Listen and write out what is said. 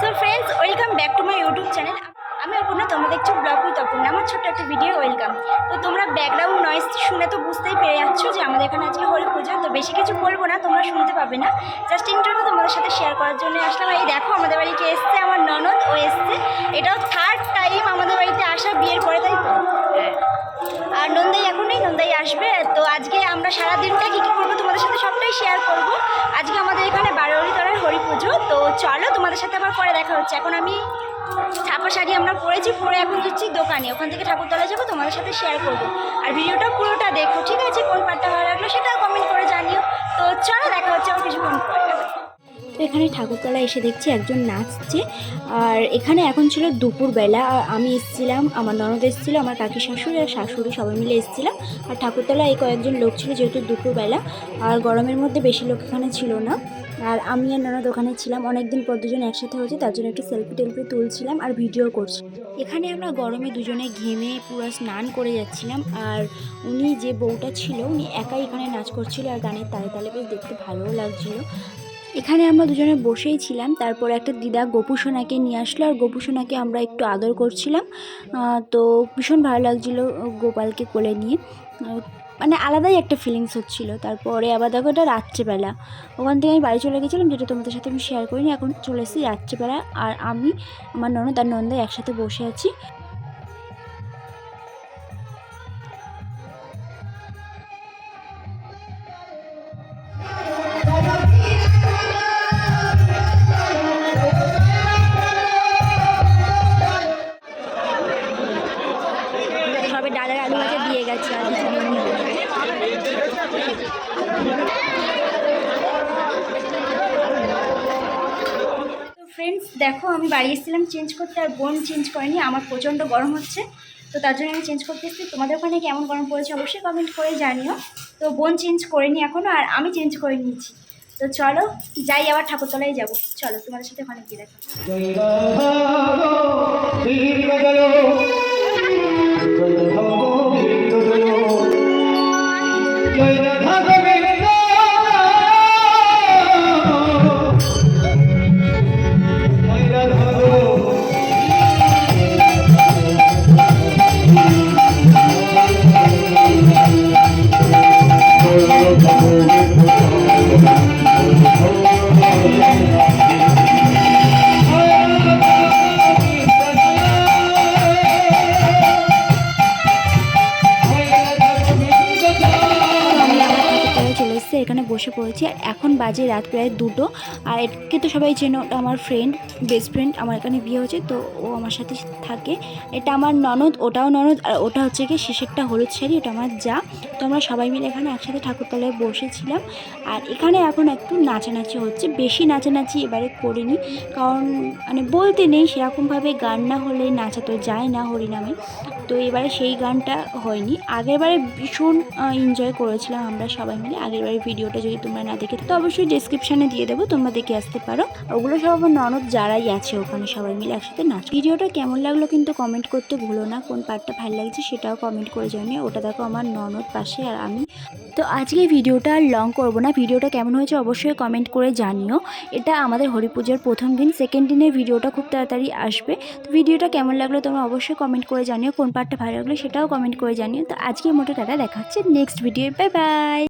So friends welcome back to my YouTube channel আমি অপর্ণা, তোমরা দেখছ ব্লগ উইথ অপর্ণা, আমার ছোট্ট একটা ভিডিও ওয়েলকাম তো তোমরা ব্যাকগ্রাউন্ড নয়েজ শুনে তো বুঝতেই পেরে যাচ্ছ যে আমাদের এখানে আজকে হরি পুজো, তো বেশি কিছু বলব না, তোমরা শুনতে পাবে না। জাস্ট ইন্টারভিউ তোমাদের সাথে শেয়ার করার জন্য আসলাম। এই দেখো, আমাদের বাড়িতে এসছে আমার ননদ, ও এসছে। এটাও থার্ড টাইম আমাদের বাড়িতে আসা বিয়ের পরে, তাই তো? আর নন্দাই এখন নেই, নন্দাই আসবে। তো আজকে আমরা সারা দিনটা কী কী করব তোমাদের সাথে সবটাই শেয়ার করব। আজকে আমাদের এখানে বারোয়ারি তলার হরি পুজো। চলো, তোমাদের সাথে আবার পরে দেখা হচ্ছে। এখন আমি ছাপা শাড়ি আমরা পরেছি, পরে এখন যাচ্ছি দোকানে। ওখান থেকে ঠাকুরতলা যাব, তোমাদের সাথে শেয়ার করব। আর ভিডিওটা পুরোটা দেখো, ঠিক আছে? কোন পার্টটা ভালো লাগল সেটাও কমেন্ট করে জানিও। তো চলো, দেখা হচ্ছে আমার কিছুক্ষণ পরে। তো এখানে ঠাকুরতলা এসে দেখছি একজন নাচছে, আর এখানে এখন ছিল দুপুরবেলা। আমি এসেছিলাম, আমার ননদ এসেছিল, আমার কাকি শাশুড়ি আর শাশুড়ি সবাই মিলে এসেছিলাম আর ঠাকুরতলা এই কয়েকজন লোক ছিল যেহেতু দুপুরবেলা। আর গরমের মধ্যে বেশি লোক এখানে ছিল না। আর আমি আর নানা দোকানে ছিলাম, অনেকদিন পর দুজন একসাথে হয়েছে, তার জন্য একটু সেলফি টেলফি তুলছিলাম আর ভিডিও করছি। এখানে আমরা গরমে দুজনে ঘেমে পুরো স্নান করে যাচ্ছিলাম, আর উনি যে বউটা ছিল, উনি একাই এখানে নাচ করছিল আর গানের তালে তালে বেশ দেখতে ভালোও লাগছিল। এখানে আমরা দুজনে বসেই ছিলাম, তারপর একটা দিদা গোপুসোনাকে নিয়ে আসলো, আর গোপুসোনাকে আমরা একটু আদর করছিলাম। তো ভীষণ ভালো লাগছিল গোপালকে কোলে নিয়ে। মানে আলাদাই একটা ফিলিংস হচ্ছিল। তারপরে আবার দেখো এটা রাত্রেবেলা। ওখান থেকে আমি বাড়ি চলে গেছিলাম, যেটা তোমাদের সাথে আমি শেয়ার করিনি, এখন চলে এসেছি রাত্রেবেলা। আর আমি, আমার ননদ আর নন্দা একসাথে বসে আছি। সবে ডালের আলু দিয়ে গেছে, আর কিছু ফ্রেন্ডস দেখো, আমি বাড়ি এসেছিলাম চেঞ্জ করতে আর বোন চেঞ্জ করেনি, আমার প্রচণ্ড গরম হচ্ছে। তো তার জন্য আমি চেঞ্জ করতে এসেছি। তোমাদের ওখানে কেমন গরম পড়েছে অবশ্যই কমেন্ট করে জানিও। তো বোন চেঞ্জ করেনি এখনও আর আমি চেঞ্জ করে নিয়েছি। তো চলো, যাই, আবার ঠাকুরতলায় যাব। চলো, তোমাদের সাথে ওখানে গিয়ে দেখো বসে পড়েছি আর এখন বাজে রাত প্রায় দুটো আর এটাকে তো সবাই চেনো ওটা আমার ফ্রেন্ড বেস্ট ফ্রেন্ড আমার এখানে বিয়ে হয়েছে, তো ও আমার সাথে থাকে। এটা আমার ননদ, ওটাও ননদ, আর ওটা হচ্ছে কি শেষেরটা হলুদ শাড়ি, ওটা আমার যা। তো আমরা সবাই মিলে এখানে একসাথে ঠাকুরতলায় বসেছিলাম। আর এখানে এখন একটু নাচানাচি হচ্ছে, বেশি নাচানাচি এবারে করিনি। কারণ মানে বলতে নেই, সেরকমভাবে গান না হলে নাচা তো যায় না হরিনামে। তো এবারে সেই গানটা হয়নি। আগেরবারে ভীষণ এনজয় করেছিলাম আমরা সবাই মিলে। আগেরবারে ভিডিওটা যদি তোমরা না দেখে তো অবশ্যই ডিসক্রিপশানে দিয়ে দেবো, তোমরা দেখে আসতে পারো। ওগুলো সব আমার ননদ যারাই আছে ওখানে সবাই মিলে একসাথে নাচ। ভিডিওটা কেমন লাগল কিন্তু কমেন্ট করতে ভুলো না। কোন পার্টটা ভালো লাগছে সেটাও কমেন্ট করে জানিয়ে ওটা দেখো আমার ননদ পাশে। আর আমি। তো আজকে ভিডিওটা আর লং করব না। ভিডিওটা কেমন হয়েছে অবশ্যই কমেন্ট করে জানিও। এটা আমাদের হরি পুজোর প্রথম দিন। সেকেন্ড দিনের ভিডিওটা খুব তাড়াতাড়ি আসবে। তো ভিডিওটা কেমন লাগল তোমরা অবশ্যই কমেন্ট করে জানিও। কোন পার্টটা ভালো লাগল সেটাও কমেন্ট করে জানিও। তো আজকে মোটো টাটা। দেখা হচ্ছে নেক্সট ভিডিও বাই বাই